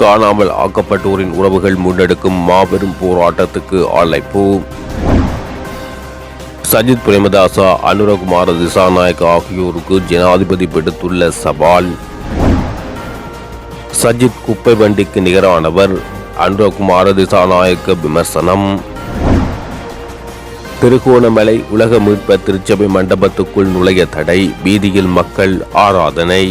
காணாமல் ஆக்கப்பட்டோரின் உறவுகள் முன்னெடுக்கும் மாபெரும் போராட்டத்துக்கு அழைப்பு. சஜித் பிரேமதாசா அனுரகுமார திசாநாயக் ஆகியோருக்கு ஜனாதிபதி விடுத்துள்ள சவால். சஜித் குப்பை வண்டிக்கு நிகரானவர் அனுரகுமார திசாநாயக்க விமர்சனம். திருகோணமலை உலக மீட்ப திருச்சபை மண்டபத்துக்குள் நுழைய தடை வீதியில் மக்கள் ஆராதனை.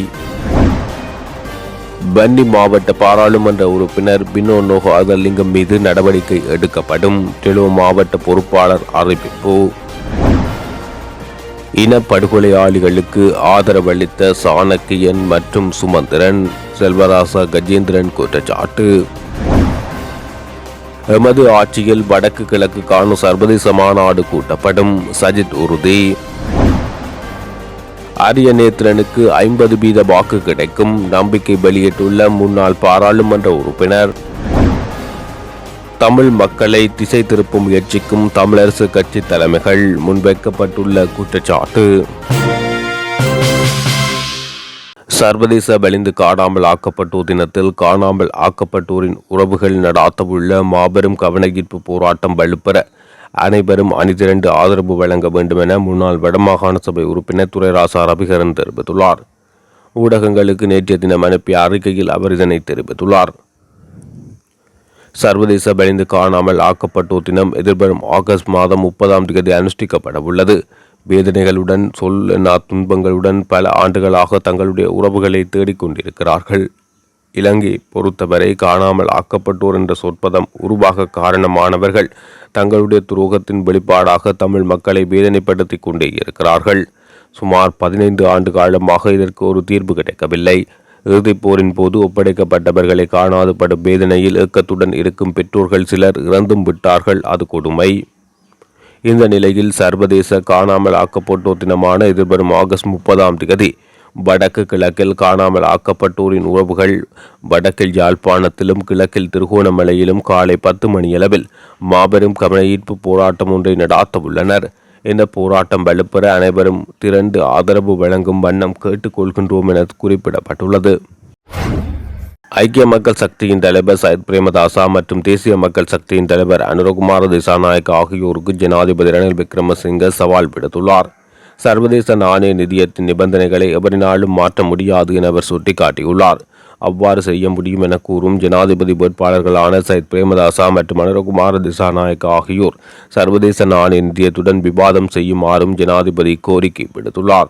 பன்னி மாவட்ட பாராளுமன்ற உறுப்பினர் பினோ நோகாதலிங்கம் மீது நடவடிக்கை எடுக்கப்படும். டெலோ மாவட்ட பொறுப்பாளர் அறிவிப்பு. இனப்படுகொலையாளிகளுக்கு ஆதரவளித்த சாணக்கியன் மற்றும் சுமந்திரன் செல்வராசா கஜேந்திரன் குற்றச்சாட்டு. எமது ஆட்சியில் வடக்கு கிழக்கு காணும் சர்வதேச மாநாடு கூட்டப்படும். சஜித் உறுதி. அரியநேத்திரனுக்கு ஐம்பது வீத வாக்கு கிடைக்கும். நம்பிக்கை வெளியிட்டுள்ள முன்னாள் பாராளுமன்ற உறுப்பினர். தமிழ் மக்களை திசை திருப்பும் முயற்சிக்கும் தமிழரசு கட்சி தலைமைகள் முன்வைக்கப்பட்டுள்ள குற்றச்சாட்டு. சர்வதேச வலிந்து காணாமல் ஆக்கப்பட்டோர் தினத்தில் காணாமல் ஆக்கப்பட்டோரின் உறவுகள் நடாத்தவுள்ள மாபெரும் கவனஈர்ப்பு போராட்டம் வலுப்பெற அனைவரும் அணிதிரண்டு ஆதரவு வழங்க வேண்டும் என முன்னாள் வடமாகாண சபை உறுப்பினர் துரைராசா ரவிகரன் தெரிவித்துள்ளார். ஊடகங்களுக்கு நேற்றைய தினம் அனுப்பிய அறிக்கையில் அவர் இதனை தெரிவித்துள்ளார். சர்வதேச வலிந்து காணாமல் ஆக்கப்பட்டோர் தினம் எதிர்வரும் ஆகஸ்ட் மாதம் முப்பதாம் தேதி அனுஷ்டிக்கப்பட உள்ளது. வேதனைகளுடன் சொல்லெண்ணா துன்பங்களுடன் பல ஆண்டுகளாக தங்களுடைய உறவுகளை தேடிக்கொண்டிருக்கிறார்கள். இலங்கை பொறுத்தவரை காணாமல் ஆக்கப்பட்டோர் என்ற சொற்பதம் உருவாக காரணமானவர்கள் தங்களுடைய துரோகத்தின் வெளிப்பாடாக தமிழ் மக்களை வேதனைப்படுத்திக் கொண்டே இருக்கிறார்கள். சுமார் பதினைந்து ஆண்டு காலமாக இதற்கு ஒரு தீர்வு கிடைக்கவில்லை. இறுதிப் போரின் போது ஒப்படைக்கப்பட்டவர்களை காணாது படும் வேதனையில் ஏக்கத்துடன் இருக்கும் பெற்றோர்கள் சிலர் இறந்தும் விட்டார்கள். அது கொடுமை. இந்த நிலையில் சர்வதேச காணாமல் ஆக்கப்பட்டோர் தினமான எதிர்வரும் ஆகஸ்ட் முப்பதாம் தேதி வடக்கு கிழக்கில் காணாமல் ஆக்கப்பட்டோரின் உறவுகள் வடக்கில் யாழ்ப்பாணத்திலும் கிழக்கில் திருகோணமலையிலும் காலை பத்து மணியளவில் மாபெரும் கவனஈர்ப்பு போராட்டம் ஒன்றை நடாத்தவுள்ளனர். இந்த போராட்டம் வலுப்பெற அனைவரும் திரண்டு ஆதரவு வழங்கும் வண்ணம் கேட்டுக்கொள்கின்றோம் என குறிப்பிடப்பட்டுள்ளது. ஐக்கிய மக்கள் சக்தியின் தலைவர் சயத் பிரேமதாசா மற்றும் தேசிய மக்கள் சக்தியின் தலைவர் அனுரகுமார திசாநாயக் ஆகியோருக்கு ஜனாதிபதி ரணில் விக்ரமசிங்க சவால் விடுத்துள்ளார். சர்வதேச நாணய நிதியத்தின் நிபந்தனைகளை எவரினாலும் மாற்ற முடியாது என அவர் சுட்டிக்காட்டியுள்ளார். அவ்வாறு செய்ய முடியும் என கூறும் ஜனாதிபதி வேட்பாளர்களான சைத் பிரேமதாசா மற்றும் அனுரகுமார திசாநாயக் ஆகியோர் சர்வதேச நாணய நிதியத்துடன் விவாதம் செய்யுமாறும் ஜனாதிபதி கோரிக்கை விடுத்துள்ளார்.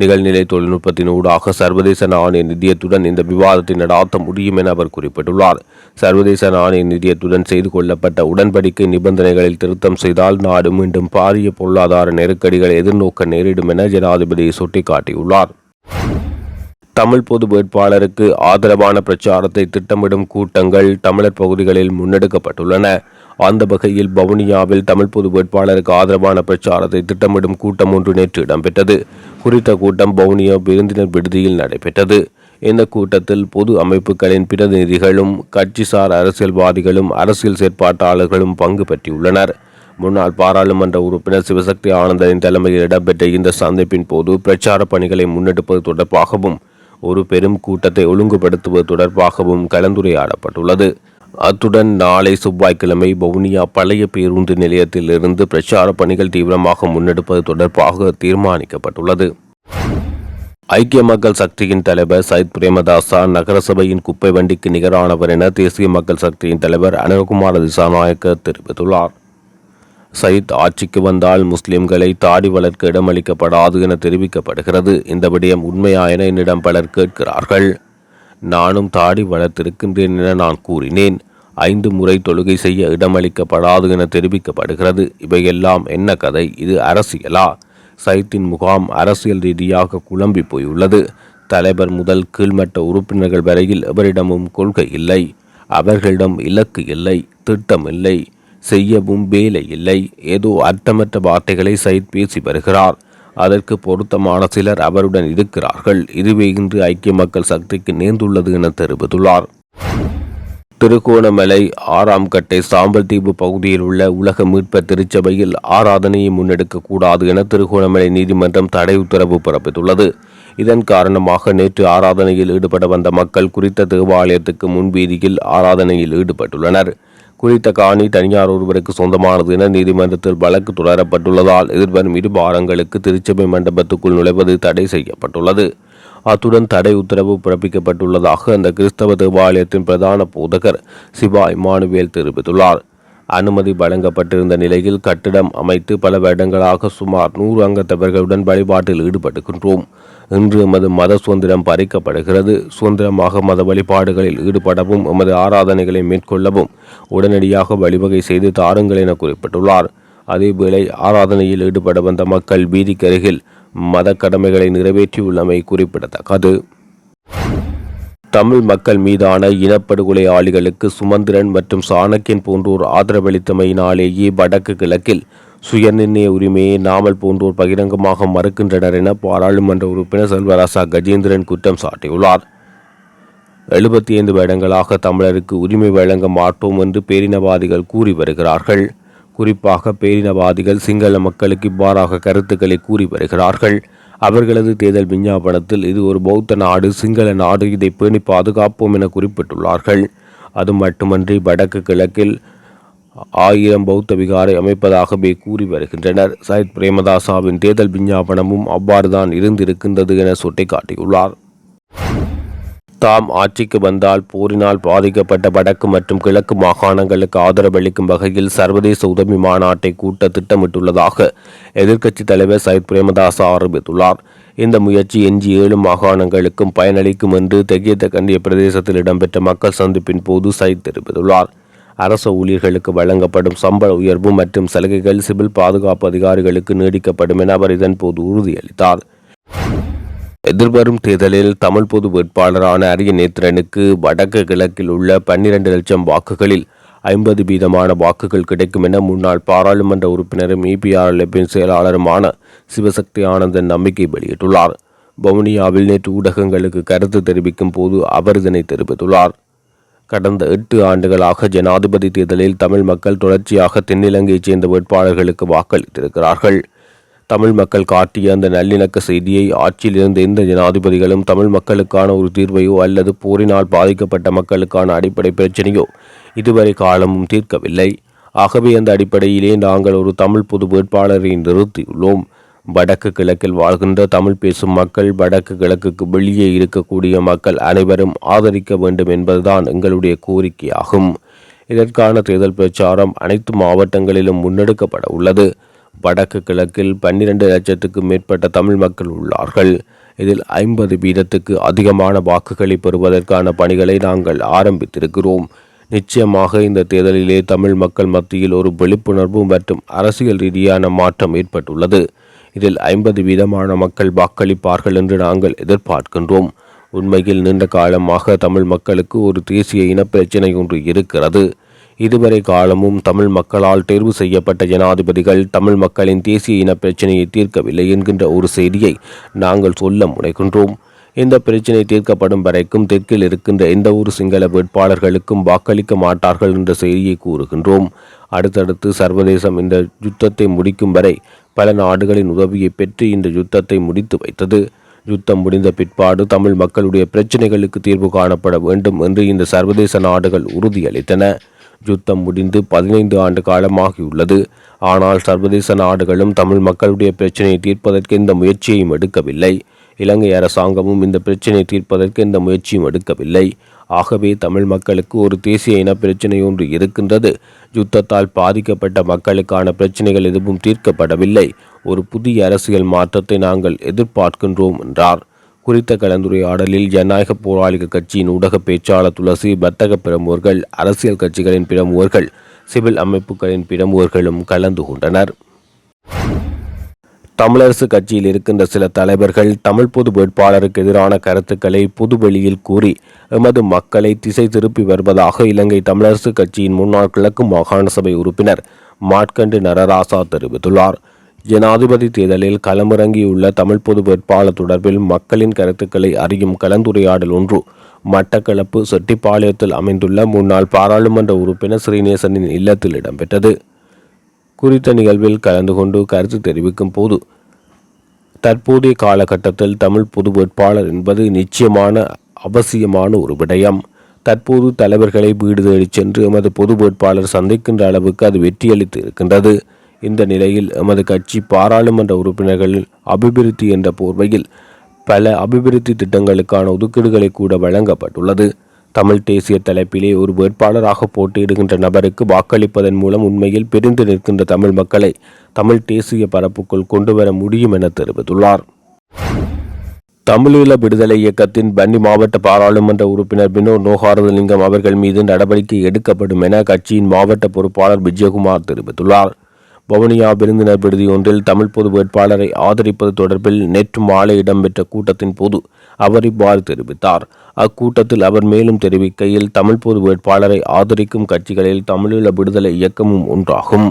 நிகழ்நிலை தொழில்நுட்பத்தின் ஊடாக சர்வதேச நாணய நிதியத்துடன் இந்த விவாதத்தை நடாத்த முடியும் என அவர் குறிப்பிட்டுள்ளார். சர்வதேச நாணய நிதியத்துடன் செய்து கொள்ளப்பட்ட உடன்படிக்கை நிபந்தனைகளில் திருத்தம் செய்தால் நாடு மீண்டும் பாரிய பொருளாதார நெருக்கடிகளை எதிர்நோக்க நேரிடும் என ஜனாதிபதி சுட்டிக்காட்டியுள்ளார். தமிழ் பொது வேட்பாளருக்கு ஆதரவான பிரச்சாரத்தை திட்டமிடும் கூட்டங்கள் தமிழர் பகுதிகளில் முன்னெடுக்கப்பட்டுள்ளன. அந்த வகையில் வவுனியாவில் தமிழ் பொது வேட்பாளருக்கு ஆதரவான பிரச்சாரத்தை திட்டமிடும் கூட்டம் ஒன்று நேற்று இடம்பெற்றது. குறித்த கூட்டம் வவுனியா விருந்தினர் விடுதியில் நடைபெற்றது. இந்த கூட்டத்தில் பொது அமைப்புகளின் பிரதிநிதிகளும் கட்சிசார் அரசியல்வாதிகளும் அரசியல் செயற்பாட்டாளர்களும் பங்கு பெற்றுள்ளனர் முன்னாள் பாராளுமன்ற உறுப்பினர் சிவசக்தி ஆனந்தனின் தலைமையில் இடம்பெற்ற இந்த சந்திப்பின் போது பிரச்சார பணிகளை முன்னெடுப்பது தொடர்பாகவும் ஒரு பெரும் கூட்டத்தை ஒழுங்குபடுத்துவது தொடர்பாகவும் கலந்துரையாடப்பட்டுள்ளது. அத்துடன் நாளை செவ்வாய்க்கிழமை வவுனியா பழைய பேருந்து நிலையத்திலிருந்து பிரச்சார பணிகள் தீவிரமாக முன்னெடுப்பது தொடர்பாக தீர்மானிக்கப்பட்டுள்ளது. ஐக்கிய மக்கள் சக்தியின் தலைவர் சயித் பிரேமதாசா நகரசபையின் குப்பை வண்டிக்கு நிகரானவர் என தேசிய மக்கள் சக்தியின் தலைவர் அனுகுமார திசாநாயக்க தெரிவித்துள்ளார். சயித் ஆட்சிக்கு வந்தால் முஸ்லிம்களை தாடி வளர்க்க இடமளிக்கப்படாது என தெரிவிக்கப்படுகிறது. இந்த விடயம் உண்மையா என என்னிடம் பலர் கேட்கிறார்கள். நானும் தாடி வளர்த்திருக்கின்றேன் என நான் கூறினேன். ஐந்து முறை தொழுகை செய்ய இடமளிக்கப்படாது என தெரிவிக்கப்படுகிறது. இவையெல்லாம் என்ன கதை? இது அரசியலா? சைத்தின் முகாம் அரசியல் ரீதியாக குழம்பி போயுள்ளது. தலைவர் முதல் கீழ்மட்ட உறுப்பினர்கள் வரையில் எவரிடமும் கொள்கை இல்லை. அவர்களிடம் இலக்கு இல்லை திட்டம் இல்லை செய்யவும் வேலை இல்லை. ஏதோ அர்த்தமற்ற வார்த்தைகளை சைத் பேசி வருகிறார். அதற்கு பொருத்தமான சிலர் அவருடன் இருக்கிறார்கள். இதுவே இன்று ஐக்கிய மக்கள் சக்திக்கு நேர்ந்துள்ளது என தெரிவித்துள்ளார். திருகோணமலை ஆறாம் கட்டை சாம்பல் தீவு பகுதியில் உள்ள உலக மீட்ப திருச்சபையில் ஆராதனையை முன்னெடுக்க கூடாது என திருகோணமலை நீதிமன்றம் தடை உத்தரவு பிறப்பித்துள்ளது. இதன் காரணமாக நேற்று ஆராதனையில் ஈடுபட வந்த மக்கள் குறித்த தேவாலயத்துக்கு முன்வீதியில் ஆராதனையில் ஈடுபட்டுள்ளனர். குறித்த காணி தனியார் ஒருவருக்கு சொந்தமானது என நீதிமன்றத்தில் வழக்கு தொடரப்பட்டுள்ளதால் எதிர்வரும் இரு வாரங்களுக்கு திருச்சபை மண்டபத்துக்குள் நுழைவது தடை செய்யப்பட்டுள்ளது. அத்துடன் தடை உத்தரவு பிறப்பிக்கப்பட்டுள்ளதாக அந்த கிறிஸ்தவ தேவாலயத்தின் பிரதான போதகர் சிவா இமானுவேல் தெரிவித்துள்ளார். அனுமதி வழங்கப்பட்டிருந்த நிலையில் கட்டிடம் அமைத்து பல வருடங்களாக சுமார் நூறு அங்கத்தவர்களுடன் வழிபாட்டில் ஈடுபடுகின்றோம் இன்று எமது மத சுதந்திரம் பறிக்கப்படுகிறது. சுதந்திரமாக மத வழிபாடுகளில் ஈடுபடவும் எமது ஆராதனைகளை மேற்கொள்ளவும் உடனடியாக வழிவகை செய்து தாருங்கள் என குறிப்பிட்டுள்ளார். அதேவேளை ஆராதனையில் ஈடுபட வந்த மக்கள் வீதிக்கருகில் மத கடமைகளை நிறைவேற்றியுள்ளமை குறிப்பிடத்தக்கது. தமிழ் மக்கள் மீதான இனப்படுகொலையாளிகளுக்கு சுமந்திரன் மற்றும் சாணக்கியன் போன்றோர் ஆதரவளித்தமையினாலேயே வடக்கு கிழக்கில் சுயநிர்ணய உரிமையை நாமல் போன்றோர் பகிரங்கமாக மறுக்கின்றனர் என பாராளுமன்ற உறுப்பினர் செல்வராசா கஜேந்திரன் குற்றம் சாட்டியுள்ளார். எழுபத்தி ஐந்து வருடங்களாக தமிழருக்கு உரிமை வழங்க மாட்டோம் என்று பேரினவாதிகள் கூறி வருகிறார்கள். குறிப்பாக பேரினவாதிகள் சிங்கள மக்களுக்கு இவ்வாறாக கருத்துக்களை கூறி வருகிறார்கள். அவர்களது தேர்தல் விஞ்ஞாபனத்தில் இது ஒரு பௌத்த நாடு சிங்கள நாடு இதை பேணி பாதுகாப்போம் என குறிப்பிட்டுள்ளார்கள். அது மட்டுமன்றி வடக்கு கிழக்கில் ஆயிரம் பௌத்த விகாரை அமைப்பதாகவே கூறி வருகின்றனர். சயித் பிரேமதாசாவின் தேர்தல் விஞ்ஞாபனமும் அவ்வாறுதான் இருந்திருக்கின்றது என சுட்டிக்காட்டியுள்ளார். தாம் ஆட்சிக்கு வந்தால் போரினால் பாதிக்கப்பட்ட வடக்கு மற்றும் கிழக்கு மாகாணங்களுக்கு ஆதரவளிக்கும் வகையில் சர்வதேச உதவி மாநாட்டை கூட்ட திட்டமிட்டுள்ளதாக எதிர்க்கட்சித் தலைவர் சயித் பிரேமதாசா ஆரம்பித்துள்ளார் இந்த முயற்சி எஞ்சி ஏழு மாகாணங்களுக்கும் பயனளிக்கும் என்று தெகியத்த கண்டிய பிரதேசத்தில் இடம்பெற்ற மக்கள் சந்திப்பின் போது சயித் தெரிவித்துள்ளார். அரச ஊழியர்களுக்கு வழங்கப்படும் சம்பள உயர்வு மற்றும் சலுகைகள் சிவில் பாதுகாப்பு அதிகாரிகளுக்கு நீடிக்கப்படும் என அவர் இதன்போது உறுதியளித்தார். எதிர்வரும் தேர்தலில் தமிழ் பொது வேட்பாளரான அரிய நேத்திரனுக்கு வடக்கு கிழக்கில் உள்ள பன்னிரண்டு லட்சம் வாக்குகளில் ஐம்பது வீதமான வாக்குகள் கிடைக்கும் என முன்னாள் பாராளுமன்ற உறுப்பினரும் இபிஆர்எல்எப்பின் செயலாளருமான சிவசக்தி ஆனந்தன் நம்பிக்கை வெளியிட்டுள்ளார். வவுனியாவில் நேற்று ஊடகங்களுக்கு கருத்து தெரிவிக்கும் போது அவர் இதனை தெரிவித்துள்ளார். கடந்த எட்டு ஆண்டுகளாக ஜனாதிபதி தேர்தலில் தமிழ் மக்கள் தொடர்ச்சியாக தென்னிலங்கையைச் சேர்ந்த வேட்பாளர்களுக்கு வாக்களித்திருக்கிறார்கள். தமிழ் மக்கள் காட்டிய அந்த நல்லிணக்க செய்தியை ஆட்சியில் இருந்த எந்த ஜனாதிபதிகளும் தமிழ் மக்களுக்கான ஒரு தீர்வையோ அல்லது போரினால் பாதிக்கப்பட்ட மக்களுக்கான அடிப்படை பிரச்சனையோ இதுவரை காலமும் தீர்க்கவில்லை. ஆகவே அந்த அடிப்படையிலே நாங்கள் ஒரு தமிழ் பொது வேட்பாளரை நிறுத்தியுள்ளோம். வடக்கு கிழக்கில் வாழ்கின்ற தமிழ் பேசும் மக்கள் வடக்கு கிழக்குக்கு வெளியே இருக்கக்கூடிய மக்கள் அனைவரும் ஆதரிக்க வேண்டும் என்பதுதான் எங்களுடைய கோரிக்கையாகும். இதற்கான தேர்தல் பிரச்சாரம் அனைத்து மாவட்டங்களிலும் முன்னெடுக்கப்பட உள்ளது. வடக்கு கிழக்கில் பன்னிரண்டு லட்சத்துக்கும் மேற்பட்ட தமிழ் மக்கள் உள்ளார்கள். இதில் ஐம்பது வீதத்துக்கு அதிகமான வாக்குகளை பெறுவதற்கான பணிகளை நாங்கள் ஆரம்பித்திருக்கிறோம். நிச்சயமாக இந்த தேர்தலிலே தமிழ் மக்கள் மத்தியில் ஒரு விழிப்புணர்வு மற்றும் அரசியல் ரீதியான மாற்றம் ஏற்பட்டுள்ளது. இதில் ஐம்பது வீதமான மக்கள் வாக்களிப்பார்கள் என்று நாங்கள் எதிர்பார்க்கின்றோம். உண்மையில் நீண்ட காலமாக தமிழ் மக்களுக்கு ஒரு தேசிய இனப்பிரச்சினை ஒன்று இருக்கிறது. இதுவரை காலமும் தமிழ் மக்களால் தேர்வு செய்யப்பட்ட ஜனாதிபதிகள் தமிழ் மக்களின் தேசிய இன பிரச்சினையை தீர்க்கவில்லை என்கின்ற ஒரு செய்தியை நாங்கள் சொல்ல முனைகின்றோம். இந்த பிரச்சினை தீர்க்கப்படும் வரைக்கும் தெற்கில் இருக்கின்ற எந்த ஒரு சிங்கள வேட்பாளர்களுக்கும் வாக்களிக்க மாட்டார்கள் என்ற செய்தியை கூறுகின்றோம். அடுத்தடுத்து சர்வதேசம் இந்த யுத்தத்தை முடிக்கும் வரை பல நாடுகளின் உதவியை பெற்று இந்த யுத்தத்தை முடித்து வைத்தது. யுத்தம் முடிந்த பிற்பாடு தமிழ் மக்களுடைய பிரச்சினைகளுக்கு தீர்வு காணப்பட வேண்டும் என்று இந்த சர்வதேச நாடுகள் உறுதியளித்தன. யுத்தம் முடிந்து பதினைந்து ஆண்டு காலமாகியுள்ளது. ஆனால் சர்வதேச நாடுகளும் தமிழ் மக்களுடைய பிரச்சினையை தீர்ப்பதற்கு எந்த முயற்சியையும் எடுக்கவில்லை. இலங்கை அரசாங்கமும் இந்த பிரச்சினையை தீர்ப்பதற்கு எந்த முயற்சியும் எடுக்கவில்லை. ஆகவே தமிழ் மக்களுக்கு ஒரு தேசிய இன பிரச்சினை ஒன்று இருக்கின்றது. யுத்தத்தால் பாதிக்கப்பட்ட மக்களுக்கான பிரச்சினைகள் எதுவும் தீர்க்கப்படவில்லை. ஒரு புதிய அரசியல் மாற்றத்தை நாங்கள் எதிர்பார்க்கின்றோம் என்றார். குறித்த கலந்துரையாடலில் ஜனநாயக போராளிகள் கட்சியின் ஊடக பேச்சாளர் துளசி வர்த்தக பிரமுகர்கள் அரசியல் கட்சிகளின் பிரமுகர்கள் சிவில் அமைப்புகளின் பிரமுகர்களும் கலந்து கொண்டனர். தமிழரசு கட்சியில் இருக்கின்ற சில தலைவர்கள் தமிழ் பொது வேட்பாளருக்கு எதிரான கருத்துக்களை பொதுவெளியில் கூறி எமது மக்களை திசை திருப்பி வருவதாக இலங்கை தமிழரசு கட்சியின் முன்னாள் கிழக்கு மாகாண சபை உறுப்பினர் மாட்கண்டு நரராசா தெரிவித்துள்ளார். ஜனாதிபதி தேர்தலில் களமிறங்கியுள்ள தமிழ் பொது வேட்பாளர் தொடர்பில் மக்களின் கருத்துக்களை அறியும் கலந்துரையாடல் ஒன்று. மட்டக்களப்பு செட்டிப்பாளையத்தில் அமைந்துள்ள முன்னாள் பாராளுமன்ற உறுப்பினர் ஸ்ரீநேசனின் இல்லத்தில் இடம்பெற்றது. குறித்த நிகழ்வில் கலந்து கொண்டு கருத்து தெரிவிக்கும் போது தற்போதைய காலகட்டத்தில் தமிழ் பொது வேட்பாளர் என்பது நிச்சயமான அவசியமான ஒரு விடயம். தற்போது தலைவர்களை வீடு தேடிச் சென்று எமது பொது வேட்பாளர் சந்திக்கின்ற அளவுக்கு அது வெற்றியளித்து இருக்கின்றது இந்த நிலையில் எமது கட்சி பாராளுமன்ற உறுப்பினர்கள் அபிவிருத்தி என்ற போர்வையில் பல அபிவிருத்தி திட்டங்களுக்கான ஒதுக்கீடுகளை கூட வழங்கப்பட்டுள்ளது. தமிழ் தேசிய தலைப்பிலே ஒரு வேட்பாளராக போட்டியிடுகின்ற நபருக்கு வாக்களிப்பதன் மூலம் உண்மையில் பிரிந்து நிற்கின்ற தமிழ் மக்களை தமிழ் தேசிய பரப்புக்குள் கொண்டு வர முடியும் என தெரிவித்துள்ளார். தமிழீழ விடுதலை இயக்கத்தின் பன்னி மாவட்ட பாராளுமன்ற உறுப்பினர் வினோ நோகாரதலிங்கம் அவர்கள் மீது நடவடிக்கை எடுக்கப்படும் என கட்சியின் மாவட்ட பொறுப்பாளர் விஜயகுமார் தெரிவித்துள்ளார். வவுனியா விருந்தினர் விடுதி ஒன்றில் தமிழ் பொது வேட்பாளரை ஆதரிப்பது தொடர்பில் நேற்று மாலை இடம்பெற்ற கூட்டத்தின் போது அவர் இவ்வாறு தெரிவித்தார். அக்கூட்டத்தில் அவர் மேலும் தெரிவிக்கையில் தமிழ் பொது வேட்பாளரை ஆதரிக்கும் கட்சிகளில் தமிழீழ விடுதலை இயக்கமும் ஒன்றாகும்.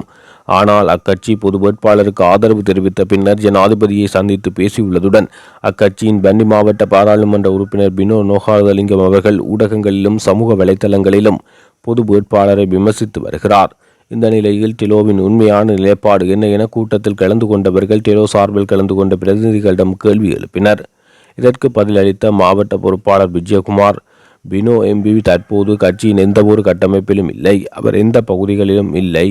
ஆனால் அக்கட்சி பொது வேட்பாளருக்கு ஆதரவு தெரிவித்த பின்னர் ஜனாதிபதியை சந்தித்து பேசியுள்ளதுடன் அக்கட்சியின் பண்டி மாவட்ட பாராளுமன்ற உறுப்பினர் பினோ நோகாதலிங்கம் அவர்கள் ஊடகங்களிலும் சமூக வலைதளங்களிலும் பொது வேட்பாளரை விமர்சித்து வருகிறார். இந்த நிலையில் டிலோவின் உண்மையான நிலைப்பாடு என்ன என கூட்டத்தில் கலந்து கொண்டவர்கள் டிலோ சார்பில் கலந்து கொண்ட பிரதிநிதிகளிடம் கேள்வி எழுப்பினர். இதற்கு பதிலளித்த மாவட்ட பொறுப்பாளர் விஜயகுமார் பினோ எம்பி தற்போது கட்சியின் எந்த ஒரு கட்டமைப்பிலும் இல்லை அவர் எந்த பகுதிகளிலும் இல்லை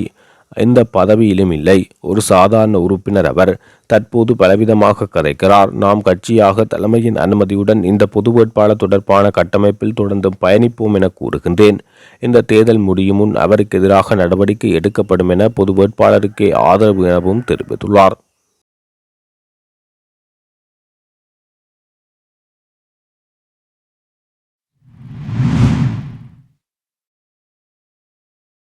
எந்த பதவியிலும் இல்லை. ஒரு சாதாரண உறுப்பினர் அவர் தற்போது பலவிதமாக கதைக்கிறார். நாம் கட்சியாக தலைமையின் அனுமதியுடன் இந்த பொது வேட்பாளர் தொடர்பான கட்டமைப்பில் தொடர்ந்து பயணிப்போம் என கூறுகின்றேன். இந்த தேர்தல் முடியும் முன் அவருக்கு எதிராக நடவடிக்கை எடுக்கப்படும் என பொது வேட்பாளருக்கே ஆதரவு எனவும் தெரிவித்துள்ளார்.